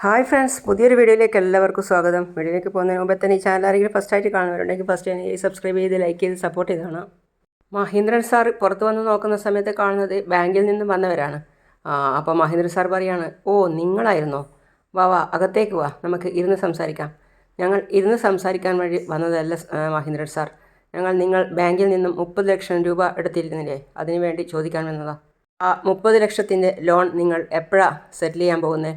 Hi friends പുതിയൊരു വീഡിയോയിലേക്ക് എല്ലാവർക്കും സ്വാഗതം. വീഡിയോയിലേക്ക് പോകുന്നതിന് മുമ്പ് തന്നെ ഈ ചാനൽ ആരെങ്കിലും ഫസ്റ്റ് ആയിട്ട് കാണുന്നവരുണ്ടെങ്കിൽ ഫസ്റ്റ് തന്നെ സബ്സ്ക്രൈബ് ചെയ്ത് ലൈക്ക് ചെയ്ത് സപ്പോർട്ട് ചെയ്ത് കാണാം. മഹീന്ദ്രൻ സാർ പുറത്ത് വന്ന് നോക്കുന്ന സമയത്ത് കാണുന്നത് ബാങ്കിൽ നിന്നും വന്നവരാണ്. അപ്പോൾ മഹീന്ദ്രൻ സാർ പറയാണ് ഓ നിങ്ങളായിരുന്നോ? വാ വാ അകത്തേക്ക് വാ നമുക്ക് ഇരുന്ന് സംസാരിക്കാം. ഞങ്ങൾ ഇരുന്ന് സംസാരിക്കാൻ വേണ്ടി വന്നതല്ല മഹീന്ദ്രൻ സാർ. ഞങ്ങൾ നിങ്ങൾ ബാങ്കിൽ നിന്നും മുപ്പത് ലക്ഷം രൂപ എടുത്തിരുന്നില്ലേ? അതിനുവേണ്ടി ചോദിക്കാൻ വന്നതാണ് ആ മുപ്പത് ലക്ഷത്തിന്റെ ലോൺ നിങ്ങൾ എപ്പോഴാണ് സെറ്റിൽ ചെയ്യാൻ പോകുന്നത്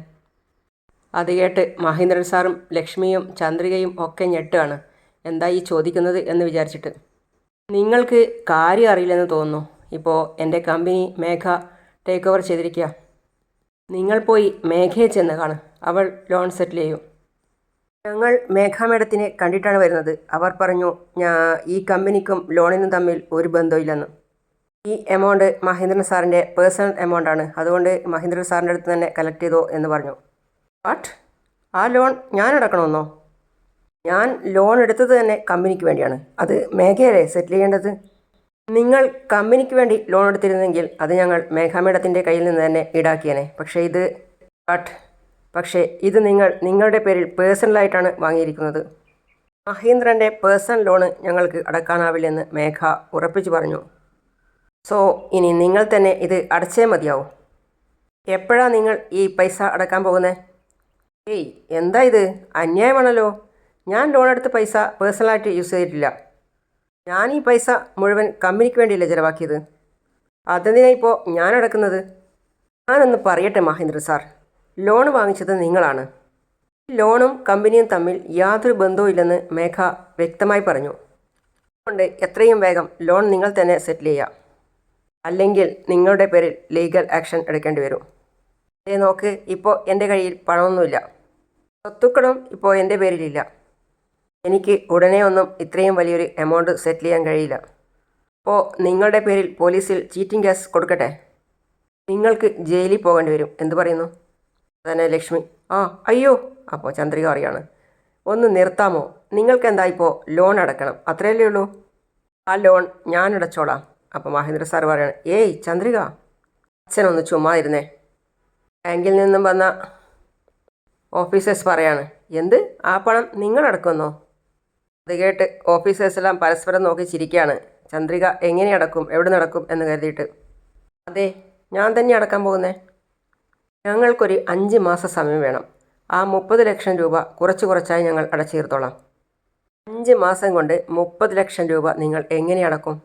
അത് കേട്ട് മഹേന്ദ്രൻ സാറും ലക്ഷ്മിയും ചന്ദ്രികയും ഒക്കെ ഞെട്ടാണ് എന്താ ഈ ചോദിക്കുന്നത് എന്ന് വിചാരിച്ചിട്ട്. നിങ്ങൾക്ക് കാര്യം അറിയില്ലെന്ന് തോന്നുന്നു. ഇപ്പോൾ എന്റെ കമ്പനി മേഘ ടേക്ക് ഓവർ ചെയ്തിരിക്കുക നിങ്ങൾ പോയി മേഘയെ ചെന്ന് കാണ്. അവൾ ലോൺ സെറ്റിൽ ചെയ്യും. ഞങ്ങൾ മേഘ മേഡത്തിനെ കണ്ടിട്ടാണ് വരുന്നത്. അവർ പറഞ്ഞു ഞാ ഈ കമ്പനിക്കും ലോണിനും തമ്മിൽ ഒരു ബന്ധമില്ലെന്ന്. ഈ എമൗണ്ട് മഹേന്ദ്രൻ സാറിന്റെ പേഴ്സണൽ എമൗണ്ടാണ് അതുകൊണ്ട് മഹേന്ദ്രൻ സാറിന്റെ അടുത്ത് തന്നെ കളക്ട് ചെയ്തോ എന്ന് പറഞ്ഞു. വാട്ട് ആ ലോൺ ഞാൻ അടക്കണമെന്നോ? ഞാൻ ലോൺ എടുത്തത് തന്നെ കമ്പനിക്ക് വേണ്ടിയാണ്. അത് മേഘയല്ലേ സെറ്റിൽ ചെയ്യേണ്ടത്? നിങ്ങൾ കമ്പനിക്ക് വേണ്ടി ലോൺ എടുത്തിരുന്നെങ്കിൽ അത് ഞങ്ങൾ മേഘ മേഡത്തിന്റെ കയ്യിൽ നിന്ന് തന്നെ ഈടാക്കിയേനെ. പക്ഷേ ഇത് ബട്ട് പക്ഷേ ഇത് നിങ്ങൾ നിങ്ങളുടെ പേരിൽ പേഴ്സണലായിട്ടാണ് വാങ്ങിയിരിക്കുന്നത്. മഹീന്ദ്രന്റെ പേഴ്സണൽ ലോണ് ഞങ്ങൾക്ക് അടക്കാനാവില്ലെന്ന് മേഘ ഉറപ്പിച്ചു പറഞ്ഞു. സോ ഇനി നിങ്ങൾ തന്നെ ഇത് അടച്ചേ മതിയാവും. എപ്പോഴാണ് നിങ്ങൾ ഈ പൈസ അടക്കാൻ പോകുന്നത് ഏയ് എന്താ ഇത്? അന്യായമാണല്ലോ ഞാൻ ലോൺ എടുത്ത പൈസ പേഴ്സണലായിട്ട് യൂസ് ചെയ്തിട്ടില്ല. ഞാൻ ഈ പൈസ മുഴുവൻ കമ്പനിക്ക് വേണ്ടിയല്ലേ ചിലവാക്കിയത്? അതെന്തിനാ ഇപ്പോൾ ഞാൻ അടക്കുന്നത്? ഞാനൊന്ന് പറയട്ടെ മഹേന്ദ്ര സാർ. ലോൺ വാങ്ങിച്ചത് നിങ്ങളാണ്. ലോണും കമ്പനിയും തമ്മിൽ യാതൊരു ബന്ധവുമില്ലെന്ന് മേഘ വ്യക്തമായി പറഞ്ഞു. അതുകൊണ്ട് എത്രയും വേഗം ലോൺ നിങ്ങൾ തന്നെ സെറ്റിൽ ചെയ്യാം. അല്ലെങ്കിൽ നിങ്ങളുടെ പേരിൽ ലീഗൽ ആക്ഷൻ എടുക്കേണ്ടി വരും. അതേ നോക്ക് ഇപ്പോൾ എന്റെ കയ്യിൽ പണമൊന്നുമില്ല. സ്വത്തുക്കളും ഇപ്പോൾ എന്റെ പേരിലില്ല. എനിക്ക് ഉടനെ ഒന്നും ഇത്രയും വലിയൊരു എമൗണ്ട് സെറ്റിൽ ചെയ്യാൻ കഴിയില്ല. അപ്പോൾ നിങ്ങളുടെ പേരിൽ പോലീസിൽ ചീറ്റിംഗ് കേസ് കൊടുക്കട്ടെ? നിങ്ങൾക്ക് ജയിലിൽ പോകേണ്ടി വരും. എന്ത് പറയുന്നു? അതന്നെ ലക്ഷ്മി. ആ അയ്യോ അപ്പോൾ ചന്ദ്രിക അറിയാണ് ഒന്ന് നിർത്താമോ? നിങ്ങൾക്ക് എന്താ ഇപ്പോൾ ലോൺ അടക്കണം? അത്രയല്ലേ ഉള്ളൂ. ആ ലോൺ ഞാൻ അടച്ചോളാം. അപ്പോൾ മഹേന്ദ്ര സാർ പറയാണ് ഏയ് ചന്ദ്രിക അച്ഛനൊന്ന് ചുമ്മാ ഇരുന്നേ. ബാങ്കിൽ നിന്നും വന്ന ഓഫീസേഴ്സ് പറയാണ്. എന്ത്? ആ പണം നിങ്ങളടക്കുന്നോ? അത് കേട്ട് ഓഫീസേഴ്സെല്ലാം പരസ്പരം നോക്കി ചിരിക്കുകയാണ് ചന്ദ്രിക എങ്ങനെ അടക്കും? എവിടെ നടക്കും? എന്ന് കരുതിയിട്ട്. അതെ ഞാൻ തന്നെ അടക്കാൻ പോകുന്നേ. ഞങ്ങൾക്കൊരു അഞ്ച് മാസ സമയം വേണം. ആ മുപ്പത് ലക്ഷം രൂപ കുറച്ച് കുറച്ചായി ഞങ്ങൾ അടച്ചു തീർത്തോളാം അഞ്ച് മാസം കൊണ്ട് മുപ്പത് ലക്ഷം രൂപ നിങ്ങൾ എങ്ങനെ അടക്കും?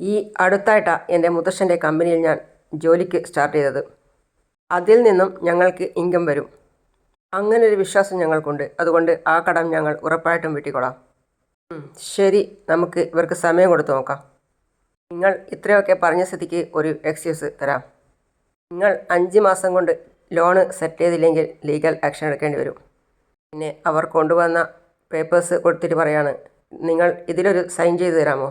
ഈ അടുത്തായിട്ടാണ് എന്റെ മുത്തശ്ശന്റെ കമ്പനിയിൽ ഞാൻ ജോലിക്ക് സ്റ്റാർട്ട് ചെയ്തത്. അതിൽ നിന്നും ഞങ്ങൾക്ക് ഇൻകം വരും. അങ്ങനെ ഒരു വിശ്വാസം ഞങ്ങൾക്കുണ്ട്. അതുകൊണ്ട് ആ കടം ഞങ്ങൾ ഉറപ്പായിട്ടും വെട്ടിക്കൊള്ളാം. ശരി. നമുക്ക് ഇവർക്ക് സമയം കൊടുത്തു നോക്കാം. നിങ്ങൾ ഇത്രയൊക്കെ പറഞ്ഞ സ്ഥിതിക്ക് ഒരു എക്സ്ക്യൂസ് തരാം. നിങ്ങൾ അഞ്ച് മാസം കൊണ്ട് ലോണ് സെറ്റ് ചെയ്തില്ലെങ്കിൽ ലീഗൽ ആക്ഷൻ എടുക്കേണ്ടി വരും. പിന്നെ അവർ കൊണ്ടുവന്ന പേപ്പേഴ്സ് കൊടുത്തിട്ട് പറയാണ് നിങ്ങൾ ഇതിലൊരു സൈൻ ചെയ്ത് തരാമോ?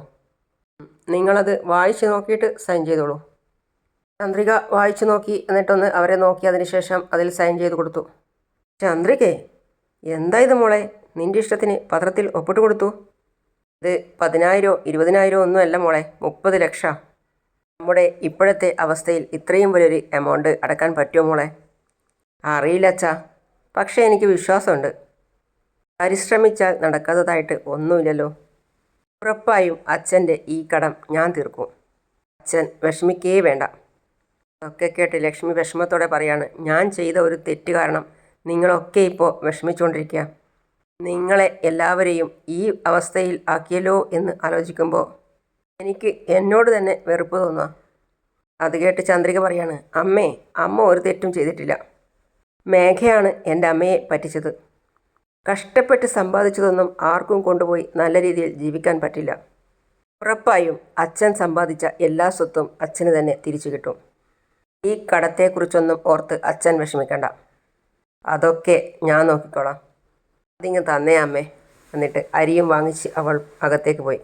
നിങ്ങളത് വായിച്ച് നോക്കിയിട്ട് സൈൻ ചെയ്തോളൂ. ചന്ദ്രിക വായിച്ചു നോക്കി എന്നിട്ടൊന്ന് അവരെ നോക്കി അതിന് ശേഷം അതിൽ സൈൻ ചെയ്ത് കൊടുത്തു. ചന്ദ്രികേ എന്താ ഇത് മോളെ? നിന്റെ ഇഷ്ടത്തിന് പത്രത്തിൽ ഒപ്പിട്ട് കൊടുത്തു. ഇത് പതിനായിരോ ഇരുപതിനായിരോ ഒന്നുമല്ല മോളെ മുപ്പത് ലക്ഷം. നമ്മുടെ ഇപ്പോഴത്തെ അവസ്ഥയിൽ ഇത്രയും വലിയൊരു എമൗണ്ട് അടക്കാൻ പറ്റുമോ മോളെ? അറിയില്ല അച്ഛാ. പക്ഷേ എനിക്ക് വിശ്വാസമുണ്ട്. പരിശ്രമിച്ചാൽ നടക്കാത്തതായിട്ട് ഒന്നുമില്ലല്ലോ. ഉറപ്പായും അച്ഛന്റെ ഈ കടം ഞാൻ തീർക്കും. അച്ഛൻ വിഷമിക്കേ വേണ്ട. ഒക്കെ കേട്ട് ലക്ഷ്മി വിഷമത്തോടെ പറയാണ് ഞാൻ ചെയ്ത ഒരു തെറ്റ് കാരണം നിങ്ങളൊക്കെ ഇപ്പോൾ വിഷമിച്ചുകൊണ്ടിരിക്കുക നിങ്ങളെ എല്ലാവരെയും ഈ അവസ്ഥയിൽ ആക്കിയല്ലോ എന്ന് ആലോചിക്കുമ്പോൾ എനിക്ക് എന്നോട് തന്നെ വെറുപ്പ് തോന്നുക അത് കേട്ട് ചന്ദ്രിക പറയാണ് അമ്മേ അമ്മ ഒരു തെറ്റും ചെയ്തിട്ടില്ല. മേഘയാണ് എന്റെ അമ്മയെ പറ്റിച്ചത്. കഷ്ടപ്പെട്ട് സമ്പാദിച്ചതൊന്നും ആർക്കും കൊണ്ടുപോയി നല്ല രീതിയിൽ ജീവിക്കാൻ പറ്റില്ല. ഉറപ്പായും അച്ഛൻ സമ്പാദിച്ച എല്ലാ സ്വത്തും അച്ഛന് തന്നെ തിരിച്ചു കിട്ടും. ഈ കടത്തെക്കുറിച്ചൊന്നും ഓർത്ത് അച്ഛൻ വിഷമിക്കണ്ട. അതൊക്കെ ഞാൻ നോക്കിക്കോളാം. അതിങ്ങ് തന്നേ അമ്മേ. എന്നിട്ട് അരിയും വാങ്ങിച്ച് അവൾ അകത്തേക്ക് പോയി.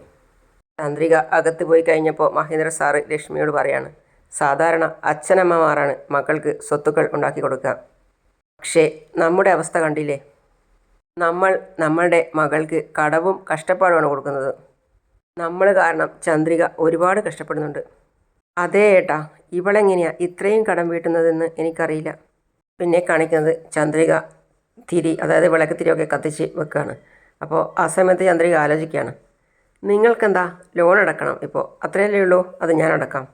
ചന്ദ്രിക അകത്ത് പോയി കഴിഞ്ഞപ്പോൾ മഹേന്ദ്ര സാറ് ലക്ഷ്മിയോട് പറയാണ് സാധാരണ അച്ഛനമ്മമാരാണ് മക്കൾക്ക് സ്വത്തുക്കൾ ഉണ്ടാക്കി കൊടുക്കുക. പക്ഷേ നമ്മുടെ അവസ്ഥ കണ്ടില്ലേ? നമ്മൾ നമ്മളുടെ മകൾക്ക് കടവും കഷ്ടപ്പാടുമാണ് കൊടുക്കുന്നത്. നമ്മൾ കാരണം ചന്ദ്രിക ഒരുപാട് കഷ്ടപ്പെടുന്നുണ്ട്. അതേ ഏട്ടാ ഇവളെങ്ങനെയാ ഇത്രയും കടം വീട്ടുന്നതെന്ന് എനിക്കറിയില്ല. പിന്നെ കാണിക്കുന്നത് ചന്ദ്രിക തിരി അതായത് വിളക്ക് തിരിയൊക്കെ കത്തിച്ച് വെക്കുകയാണ് അപ്പോൾ ആ സമയത്ത് ചന്ദ്രിക ആലോചിക്കുകയാണ്. നിങ്ങൾക്കെന്താ? ലോൺ അടക്കണം ഇപ്പോൾ അത്രയല്ലേ ഉള്ളൂ? അത് ഞാൻ അടക്കാം.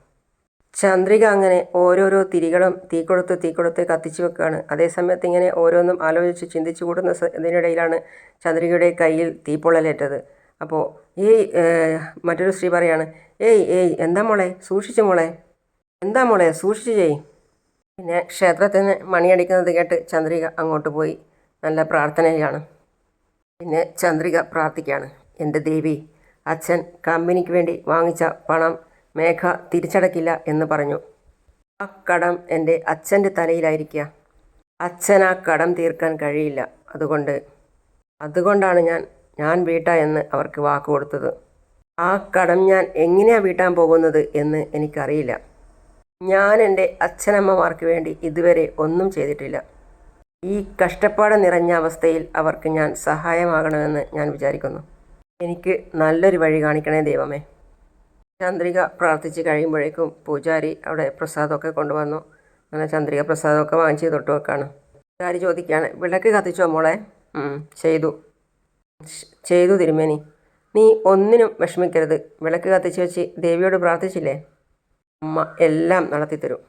ചന്ദ്രിക അങ്ങനെ ഓരോരോ തിരികളും തീ കൊടുത്ത് തീ കൊടുത്ത് കത്തിച്ചു വെക്കുകയാണ് അതേസമയത്ത് ഇങ്ങനെ ഓരോന്നും ആലോചിച്ച് ചിന്തിച്ചു കൂടുന്ന ഇതിനിടയിലാണ് ചന്ദ്രികയുടെ കയ്യിൽ തീപ്പൊള്ളലേറ്റത് അപ്പോൾ ഏയ് മറ്റൊരു സ്ത്രീ പറയാണ് ഏയ് ഏയ് എന്താ മോളെ? സൂക്ഷിച്ചു മോളെ. എന്താ മോളെ? സൂക്ഷിച്ചു ചെയ് പിന്നെ ക്ഷേത്രത്തിൽ നിന്ന് മണിയടിക്കുന്നത് കേട്ട് ചന്ദ്രിക അങ്ങോട്ട് പോയി നല്ല പ്രാർത്ഥനയിലാണ്. പിന്നെ ചന്ദ്രിക പ്രാർത്ഥിക്കുകയാണ് എന്റെ ദേവി അച്ഛൻ കമ്പനിക്ക് വേണ്ടി വാങ്ങിച്ച പണം മേഘ തിരിച്ചടക്കില്ല എന്ന് പറഞ്ഞു. ആ കടം എന്റെ അച്ഛന്റെ തലയിലായിരിക്കുക അച്ഛൻ ആ കടം തീർക്കാൻ കഴിയില്ല. അതുകൊണ്ട് അതുകൊണ്ടാണ് ഞാൻ ഞാൻ വീട്ടാ എന്ന് അവർക്ക് വാക്ക് കൊടുത്തത്. ആ കടം ഞാൻ എങ്ങനെയാണ് വീട്ടാൻ പോകുന്നത് എന്ന് എനിക്കറിയില്ല. ഞാൻ എന്റെ അച്ഛനമ്മമാർക്ക് വേണ്ടി ഇതുവരെ ഒന്നും ചെയ്തിട്ടില്ല. ഈ കഷ്ടപ്പാട് നിറഞ്ഞ അവസ്ഥയിൽ അവർക്ക് ഞാൻ സഹായമാകണമെന്ന് ഞാൻ വിചാരിക്കുന്നു. എനിക്ക് നല്ലൊരു വഴി കാണിക്കണേ ദൈവമേ. ചന്ദ്രിക പ്രാർത്ഥിച്ച് കഴിയുമ്പോഴേക്കും പൂജാരി അവിടെ പ്രസാദമൊക്കെ കൊണ്ടുവന്നു. അങ്ങനെ ചന്ദ്രിക പ്രസാദമൊക്കെ വാങ്ങിച്ച് തൊട്ട് വെക്കാണ്. പൂജാരി ചോദിക്കുകയാണ് വിളക്ക് കത്തിച്ചോ മോളെ? ചെയ്തു. ചെയ്തു തിരുമേനി. നീ ഒന്നിനും വിഷമിക്കരുത്. വിളക്ക് കത്തിച്ച് വെച്ച് ദേവിയോട് പ്രാർത്ഥിച്ചില്ലേ? അമ്മ എല്ലാം നടത്തിത്തരും.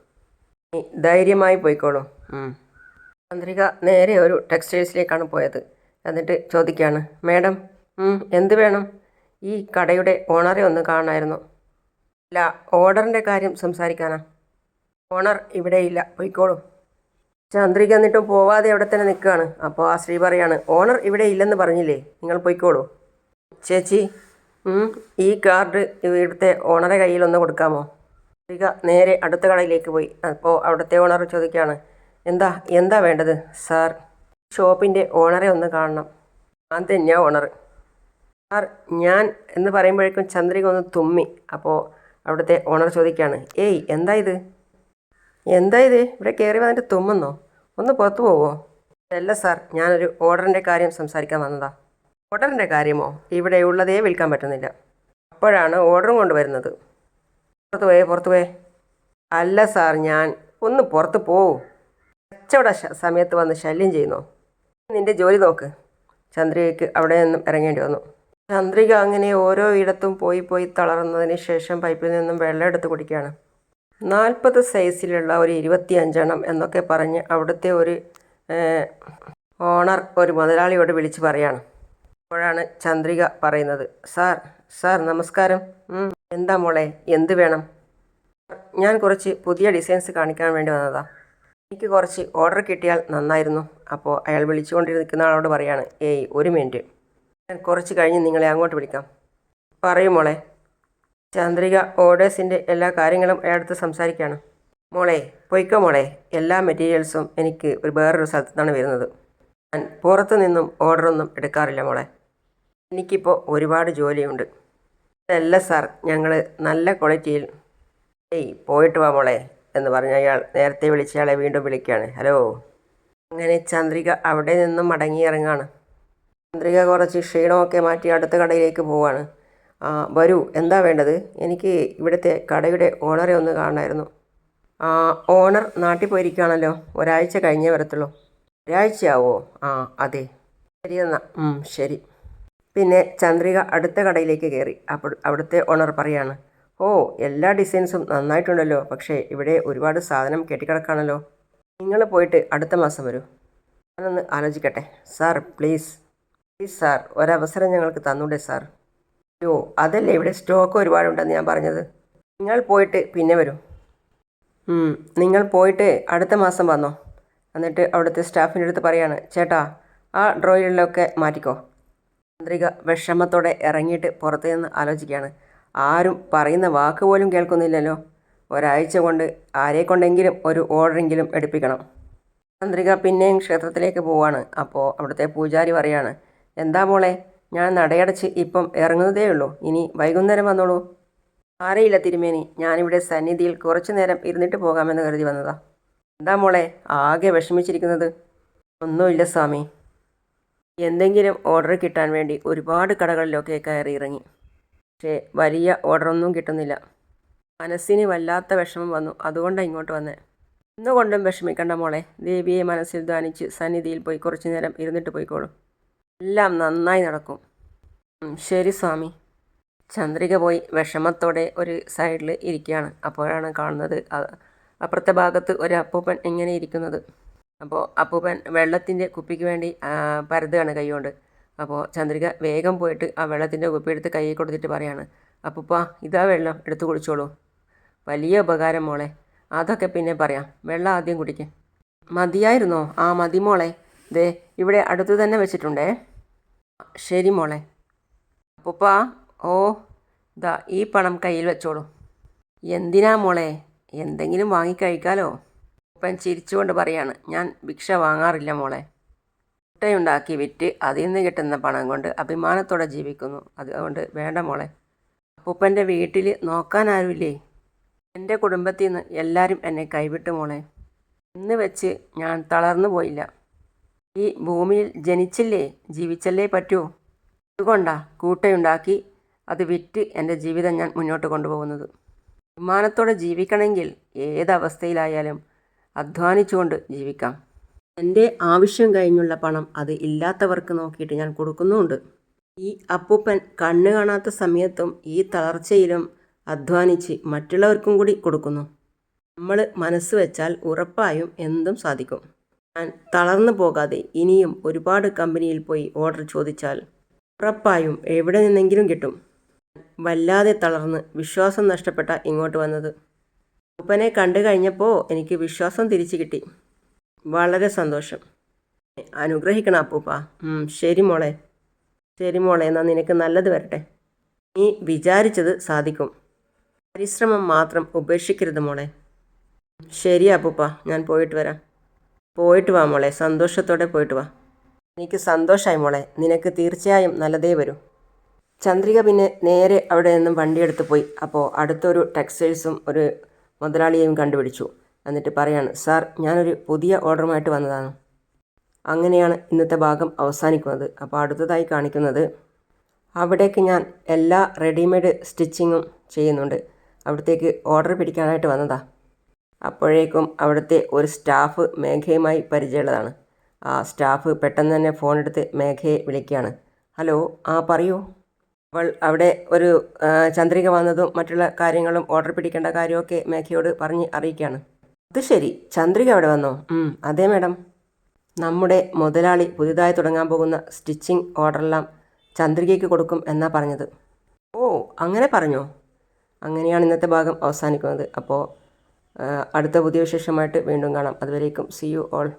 ധൈര്യമായി പോയിക്കോളൂ. ചന്ദ്രിക നേരെ ഒരു ടെക്സ്റ്റൈൽസിലേക്കാണ് പോയത്. എന്നിട്ട് ചോദിക്കുകയാണ് മേഡം എന്ത് വേണം? ഈ കടയുടെ ഓണറെ ഒന്ന് കാണായിരുന്നു ഇല്ല ഓർഡറിന്റെ കാര്യം സംസാരിക്കാനാ. ഓണർ ഇവിടെയില്ല പോയിക്കോളൂ. ചന്ദ്രിക എന്നിട്ടും പോവാതെ അവിടെ തന്നെ നിൽക്കുകയാണ്. അപ്പോൾ ആ സ്ത്രീ പറയാണ് ഓണർ ഇവിടെ ഇല്ലെന്ന് പറഞ്ഞില്ലേ? നിങ്ങൾ പോയിക്കോളൂ. ചേച്ചി ഈ കാർഡ് ഇവിടുത്തെ ഓണറെ കയ്യിലൊന്ന് കൊടുക്കാമോ? ചന്ദ്രിക നേരെ അടുത്ത കടയിലേക്ക് പോയി. അപ്പോൾ അവിടുത്തെ ഓണർ ചോദിക്കുകയാണ് എന്താ എന്താ വേണ്ടത് സാർ ഷോപ്പിന്റെ ഓണറെ ഒന്ന് കാണണം. ഞാൻ തന്നെയാണ് ഓണർ സാർ ഞാൻ എന്ന് പറയുമ്പോഴേക്കും ചന്ദ്രിക ഒന്ന് തുമ്മി. അപ്പോൾ അവിടുത്തെ ഓണർ ചോദിക്കുകയാണ് ഏയ് എന്താ ഇത്? എന്താ ഇത്? ഇവിടെ കയറി വന്നിട്ട് തുമ്മുന്നോ? ഒന്ന് പുറത്തു പോവോ? അല്ല സാർ ഞാനൊരു ഓർഡറിന്റെ കാര്യം സംസാരിക്കാൻ വന്നതാ. ഓർഡറിന്റെ കാര്യമോ? ഇവിടെ ഉള്ളതേ വിൽക്കാൻ പറ്റുന്നില്ല. അപ്പോഴാണ് ഓർഡറും കൊണ്ടുവരുന്നത്. പുറത്ത് പോയേ പുറത്ത് പോയേ. അല്ല സാർ ഞാൻ ഒന്ന് പുറത്ത് പോവൂ. കച്ചവട സമയത്ത് വന്ന് ശല്യം ചെയ്യുന്നോ? നിന്റെ ജോലി നോക്ക്. ചന്ദ്രികയ്ക്ക് അവിടെ നിന്നും ഇറങ്ങേണ്ടി വന്നു. ചന്ദ്രിക അങ്ങനെ ഓരോ ഇടത്തും പോയി പോയി തളർന്നതിന് ശേഷം പൈപ്പിൽ നിന്നും വെള്ളം എടുത്ത് കുടിക്കുകയാണ്. നാൽപ്പത് സൈസിലുള്ള ഒരു ഇരുപത്തിയഞ്ചെണ്ണം എന്നൊക്കെ പറഞ്ഞ് അവിടുത്തെ ഒരു ഓണർ ഒരു മുതലാളിയോട് വിളിച്ച് പറയാണ്. അപ്പോഴാണ് ചന്ദ്രിക പറയുന്നത് സാർ സാർ നമസ്കാരം. എന്താ മോളെ? എന്ത് വേണം? ഞാൻ കുറച്ച് പുതിയ ഡിസൈൻസ് കാണിക്കാൻ വേണ്ടി വന്നതാ. എനിക്ക് കുറച്ച് ഓർഡർ കിട്ടിയാൽ നന്നായിരുന്നു. അപ്പോൾ അയാൾ വിളിച്ചുകൊണ്ടിരിക്കുന്ന ആളോട് പറയാണ് ഏയ് ഒരു മിനിറ്റ്. ഞാൻ കുറച്ച് കഴിഞ്ഞ് നിങ്ങളെ അങ്ങോട്ട് വിളിക്കാം. പറയൂ മോളെ. ചന്ദ്രിക ഓർഡേഴ്സിന്റെ എല്ലാ കാര്യങ്ങളും അയാളടുത്ത് സംസാരിക്കുകയാണ്. മോളെ പൊയ്ക്കോ മോളെ. എല്ലാ മെറ്റീരിയൽസും എനിക്ക് ഒരു വേറൊരു സ്ഥലത്തു വരുന്നത്. ഞാൻ പുറത്തു നിന്നും ഓർഡറൊന്നും എടുക്കാറില്ല മോളെ. എനിക്കിപ്പോൾ ഒരുപാട് ജോലിയുണ്ട്. അല്ല സാർ. ഞങ്ങൾ നല്ല ക്വാളിറ്റിയിൽ ഏയ് പോയിട്ട് വാ മോളെ എന്ന് പറഞ്ഞ അയാൾ നേരത്തെ വിളിച്ചയാളെ വീണ്ടും വിളിക്കുകയാണ് ഹലോ? അങ്ങനെ ചന്ദ്രിക അവിടെ നിന്നും മടങ്ങിയിറങ്ങാണ് ചന്ദ്രിക കുറച്ച് ക്ഷീണമൊക്കെ മാറ്റി അടുത്ത കടയിലേക്ക് പോവാണ്. ആ വരൂ എന്താ വേണ്ടത്? എനിക്ക് ഇവിടുത്തെ കടയുടെ ഓണറെ ഒന്ന് കാണണമായിരുന്നു. ആ ഓണർ നാട്ടിൽ പോയിരിക്കുകയാണല്ലോ. ഒരാഴ്ച കഴിഞ്ഞേ വരത്തുള്ളൂ. ഒരാഴ്ചയാവോ? ആ അതെ. ശരി എന്നാ. ശരി. പിന്നെ ചന്ദ്രിക അടുത്ത കടയിലേക്ക് കയറി. അപ്പോൾ അവിടുത്തെ ഓണർ പറയാണ് ഓ എല്ലാ ഡിസൈൻസും നന്നായിട്ടുണ്ടല്ലോ പക്ഷേ ഇവിടെ ഒരുപാട് സാധനം കെട്ടിക്കിടക്കാണല്ലോ. നിങ്ങൾ പോയിട്ട് അടുത്ത മാസം വരൂ. ഞാനൊന്ന് ആലോചിക്കട്ടെ. Sir please. പ്ലീസ് സാർ ഒരവസരം ഞങ്ങൾക്ക് തന്നൂടെ സാർ. അയ്യോ അതല്ലേ ഇവിടെ സ്റ്റോക്ക് ഒരുപാടുണ്ടെന്ന് ഞാൻ പറഞ്ഞത്. നിങ്ങൾ പോയിട്ട് പിന്നെ വരൂ. നിങ്ങൾ പോയിട്ട് അടുത്ത മാസം വന്നോ. എന്നിട്ട് അവിടുത്തെ സ്റ്റാഫിന്റെ അടുത്ത് പറയാണ് ചേട്ടാ ആ ഡ്രോയിലൊക്കെ മാറ്റിക്കോ. ചന്ദ്രിക വിഷമത്തോടെ ഇറങ്ങിയിട്ട് പുറത്തു നിന്ന് ആലോചിക്കുകയാണ്. ആരും പറയുന്ന വാക്ക് പോലും കേൾക്കുന്നില്ലല്ലോ. ഒരാഴ്ച കൊണ്ട് ആരെ കൊണ്ടെങ്കിലും ഒരു ഓർഡറെങ്കിലും എടുപ്പിക്കണം. ചന്ദ്രിക പിന്നെയും ക്ഷേത്രത്തിലേക്ക് പോവാണ്. അപ്പോൾ അവിടുത്തെ പൂജാരി പറയാണ് എന്താ മോളെ ഞാൻ നടയടച്ച് ഇപ്പം ഇറങ്ങുന്നതേ ഉള്ളൂ. ഇനി വൈകുന്നേരം വന്നോളൂ. ആരെയില്ല തിരുമേനി. ഞാനിവിടെ സന്നിധിയിൽ കുറച്ചു നേരം ഇരുന്നിട്ട് പോകാമെന്ന് കരുതി വന്നതാ. എന്താ മോളെ ആകെ വിഷമിച്ചിരിക്കുന്നത്? ഒന്നുമില്ല സ്വാമി. എന്തെങ്കിലും ഓർഡർ കിട്ടാൻ വേണ്ടി ഒരുപാട് കടകളിലൊക്കെ കയറി ഇറങ്ങി. പക്ഷേ വലിയ ഓർഡറൊന്നും കിട്ടുന്നില്ല. മനസ്സിന് വല്ലാത്ത വിഷമം വന്നു. അതുകൊണ്ടാണ് ഇങ്ങോട്ട് വന്നത് ഒന്നുകൊണ്ടും വിഷമിക്കണ്ട മോളെ. ദേവിയെ മനസ്സിൽ ധ്യാനിച്ച് സന്നിധിയിൽ പോയി കുറച്ചു നേരം ഇരുന്നിട്ട് പോയിക്കോളും. എല്ലാം നന്നായി നടക്കും. ശരി സ്വാമി. ചന്ദ്രിക പോയി വിഷമത്തോടെ ഒരു സൈഡിൽ ഇരിക്കുകയാണ്. അപ്പോഴാണ് കാണുന്നത് അപ്പുറത്തെ ഭാഗത്ത് ഒരു അപ്പൂപ്പൻ എങ്ങനെ ഇരിക്കുന്നത്. അപ്പോൾ അപ്പൂപ്പൻ വെള്ളത്തിന്റെ കുപ്പിക്ക് വേണ്ടി പരതുകയാണ് കൈകൊണ്ട് അപ്പോൾ ചന്ദ്രിക വേഗം പോയിട്ട് ആ വെള്ളത്തിന്റെ കുപ്പി എടുത്ത് കൈ കൊടുത്തിട്ട് പറയാണ് അപ്പൂപ്പ ഇതാ വെള്ളം എടുത്തു കുടിച്ചോളൂ വലിയ ഉപകാരം മോളെ. അതൊക്കെ പിന്നെ പറയാം വെള്ളം ആദ്യം കുടിക്ക്. മതിയായിരുന്നോ? ആ മതി മോളെ. ദേ ഇവിടെ അടുത്ത് തന്നെ വെച്ചിട്ടുണ്ടേ. ശരി മോളെ. അപ്പൂപ്പ ഓ ദാ ഈ പണം കയ്യിൽ വെച്ചോളൂ. എന്തിനാ മോളെ? എന്തെങ്കിലും വാങ്ങിക്കഴിക്കാലോ ഉപ്പൻ ചിരിച്ചുകൊണ്ട് പറയാണ് ഞാൻ ഭിക്ഷ വാങ്ങാറില്ല മോളെ. മുട്ടയുണ്ടാക്കി വിറ്റ് അതിൽ നിന്ന് കിട്ടുന്ന പണം കൊണ്ട് അഭിമാനത്തോടെ ജീവിക്കുന്നു. അതുകൊണ്ട് വേണ്ട മോളെ. അപ്പൂപ്പന്റെ വീട്ടിൽ നോക്കാൻ ആരുമില്ലേ? എന്റെ കുടുംബത്തിൽ നിന്ന് എല്ലാവരും എന്നെ കൈവിട്ടു മോളെ. ഇന്ന് വെച്ച് ഞാൻ തളർന്നു പോയില്ല. ഈ ഭൂമിയിൽ ജനിച്ചില്ലേ? ജീവിച്ചല്ലേ പറ്റൂ? അതുകൊണ്ടാ കൂട്ടയുണ്ടാക്കി അത് വിറ്റ് എന്റെ ജീവിതം ഞാൻ മുന്നോട്ട് കൊണ്ടുപോകുന്നത്. അഭിമാനത്തോടെ ജീവിക്കണമെങ്കിൽ ഏതവസ്ഥയിലായാലും അധ്വാനിച്ചുകൊണ്ട് ജീവിക്കാം. എന്റെ ആവശ്യം കഴിഞ്ഞുള്ള പണം അത് ഇല്ലാത്തവർക്ക് നോക്കിയിട്ട് ഞാൻ കൊടുക്കുന്നുമുണ്ട്. ഈ അപ്പൂപ്പൻ കണ്ണ് കാണാത്ത സമയത്തും ഈ തളർച്ചയിലും അധ്വാനിച്ച് മറ്റുള്ളവർക്കും കൂടി കൊടുക്കുന്നു. നമ്മൾ മനസ്സ് വെച്ചാൽ ഉറപ്പായും എന്തും സാധിക്കും. ഞാൻ തളർന്നു പോകാതെ ഇനിയും ഒരുപാട് കമ്പനിയിൽ പോയി ഓർഡർ ചോദിച്ചാൽ ഉറപ്പായും എവിടെ നിന്നെങ്കിലും കിട്ടും. വല്ലാതെ തളർന്ന് വിശ്വാസം നഷ്ടപ്പെട്ട ഇങ്ങോട്ട് വന്നത്. ഉപ്പനെ കണ്ടു കഴിഞ്ഞപ്പോൾ എനിക്ക് വിശ്വാസം തിരിച്ചു കിട്ടി. വളരെ സന്തോഷം. അനുഗ്രഹിക്കണം അപ്പൂപ്പ. ശരി മോളെ. ശരി മോളെ എന്നാൽ നിനക്ക് നല്ലത് വരട്ടെ. നീ വിചാരിച്ചത് സാധിക്കും. പരിശ്രമം മാത്രം ഉപേക്ഷിക്കരുത് മോളെ. ശരി അപ്പൂപ്പ ഞാൻ പോയിട്ട് വരാം. പോയിട്ട് വാ മോളെ സന്തോഷത്തോടെ പോയിട്ട് വാ. എനിക്ക് സന്തോഷമായി മോളെ നിനക്ക് തീർച്ചയായും നല്ലതേ വരൂ. ചന്ദ്രിക പിന്നെ നേരെ അവിടെ നിന്നും വണ്ടിയെടുത്ത് പോയി. അപ്പോൾ അടുത്തൊരു ടെക്സ്റ്റൈൽസും ഒരു മുതലാളിയെയും കണ്ടുപിടിച്ചു. എന്നിട്ട് പറയാണ് സാർ ഞാനൊരു പുതിയ ഓർഡറുമായിട്ട് വന്നതാണ്. അങ്ങനെയാണ് ഇന്നത്തെ ഭാഗം അവസാനിക്കുന്നത്. അപ്പോൾ അടുത്തതായി കാണിക്കുന്നത് അവിടേക്ക് ഞാൻ എല്ലാ റെഡിമെയ്ഡ് സ്റ്റിച്ചിങ്ങും ചെയ്യുന്നുണ്ട്. അവിടത്തേക്ക് ഓർഡർ പിടിക്കാനായിട്ട് വന്നതാ. അപ്പോഴേക്കും അവിടുത്തെ ഒരു സ്റ്റാഫ് മേഘയുമായി പരിചയമുള്ളതാണ്. ആ സ്റ്റാഫ് പെട്ടെന്ന് തന്നെ ഫോണെടുത്ത് മേഘയെ വിളിക്കുകയാണ്. ഹലോ ആ പറയൂ. അവൾ അവിടെ ഒരു ചന്ദ്രിക വന്നതും മറ്റുള്ള കാര്യങ്ങളും ഓർഡർ പിടിക്കേണ്ട കാര്യമൊക്കെ മേഘയോട് പറഞ്ഞ് അറിയിക്കുകയാണ്. അത് ശരി. ചന്ദ്രിക അവിടെ വന്നോ? അതേ മാഡം. നമ്മുടെ മുതലാളി പുതിയതായി തുടങ്ങാൻ പോകുന്ന സ്റ്റിച്ചിങ് ഓർഡറെല്ലാം ചന്ദ്രികയ്ക്ക് കൊടുക്കും എന്നാ പറഞ്ഞത്. ഓ അങ്ങനെ പറഞ്ഞോ? അങ്ങനെയാണ് ഇന്നത്തെ ഭാഗം അവസാനിക്കുന്നത്. അപ്പോൾ അടുത്ത പുതിയ വിശേഷമായിട്ട് വീണ്ടും കാണാം. അതുവരേക്കും സി യു ഓൾ